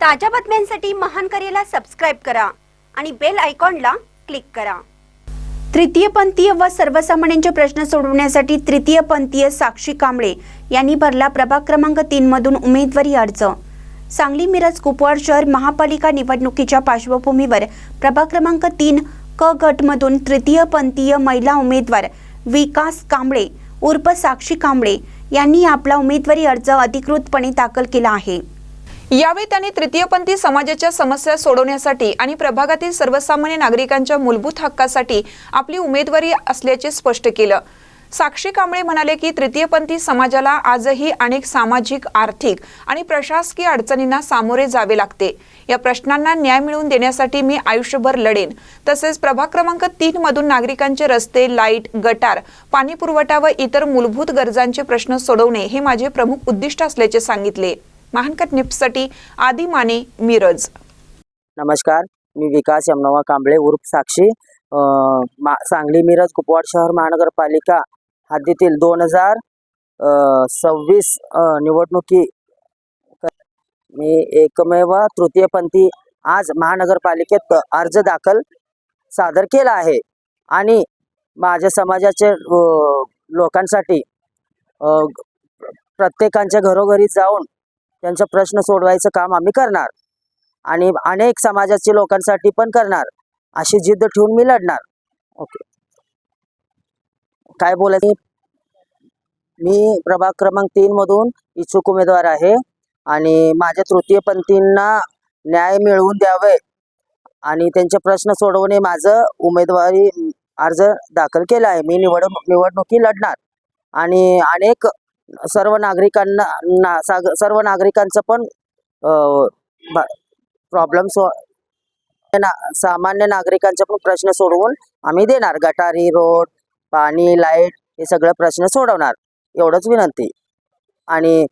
ताज्या बातम्यांसाठी महान करेला सबस्क्राईब करा आणि बेल आयकॉनला क्लिक करा. तृतीयपंथीय व सर्वसामान्यांचे प्रश्न सोडवण्यासाठी तृतीयपंथीय साक्षी कांबळे यांनी भरला प्रभाग क्रमांक तीन मधून उमेदवारी अर्ज. सांगली मिरज कुपवाड शहर महापालिका निवडणुकीच्या पार्श्वभूमीवर प्रभाग क्रमांक तीन क गटमधून तृतीयपंथीय महिला उमेदवार विकास कांबळे उर्फ साक्षी कांबळे यांनी आपला उमेदवारी अर्ज अधिकृतपणे दाखल केला आहे. यावेळी त्यांनी तृतीयपंथी समाजाच्या समस्या सोडवण्यासाठी आणि प्रभागातील सर्वसामान्य नागरिकांच्या मूलभूत हक्कासाठी आपली उमेदवारी असल्याचे स्पष्ट केलं. साक्षी कांबळे म्हणाले की तृतीयपंथी समाजाला आजही अनेक सामाजिक आर्थिक आणि प्रशासकीय अडचणींना सामोरे जावे लागते. या प्रश्नांना न्याय मिळवून देण्यासाठी मी आयुष्यभर लढेन. तसेच प्रभाग क्रमांक तीन मधून नागरिकांचे रस्ते लाइट गटार पाणी पुरवठा व इतर मूलभूत गरजांचे प्रश्न सोडवणे हे माझे प्रमुख उद्दिष्ट असल्याचे सांगितले. महानकट निप्ससाठी आदी माने मिरज. नमस्कार मी विकास यमनवा कांबळे उर्फ साक्षी. मा सांगली मिरज कुपवाड शहर महानगरपालिका हद्दीतील दोन हजार सव्वीस निवडणुकी मी एकमेव तृतीयपंथी आज महानगरपालिकेत अर्ज दाखल सादर केला आहे. आणि माझ्या समाजाचे लोकांसाठी प्रत्येकांच्या घरोघरी जाऊन त्यांचा प्रश्न सोडवायचं काम आम्ही करणार. आणि अनेक समाजाच्या लोकांसाठी पण करणार. अशी जिद्द ठेवून मी लढणार. ओके काय बोलायचं? मी प्रभाग क्रमांक तीन मधून इच्छुक उमेदवार आहे. आणि माझ्या तृतीयपंथींना न्याय मिळवून द्यावे. आणि त्यांचे प्रश्न सोडवणे माझं उमेदवारी अर्ज दाखल केला आहे. मी निवड निवडणुकी लढणार. आणि अनेक सर्व नागरिकांना ना साग- सर्व नागरिकांचं पण प्रॉब्लेम सो हो, ना सामान्य नागरिकांचे पण प्रश्न सोडवून आम्ही देणार. गटारी रोड पाणी लाइट हे सगळे प्रश्न सोडवणार. एवढंच विनंती. आणि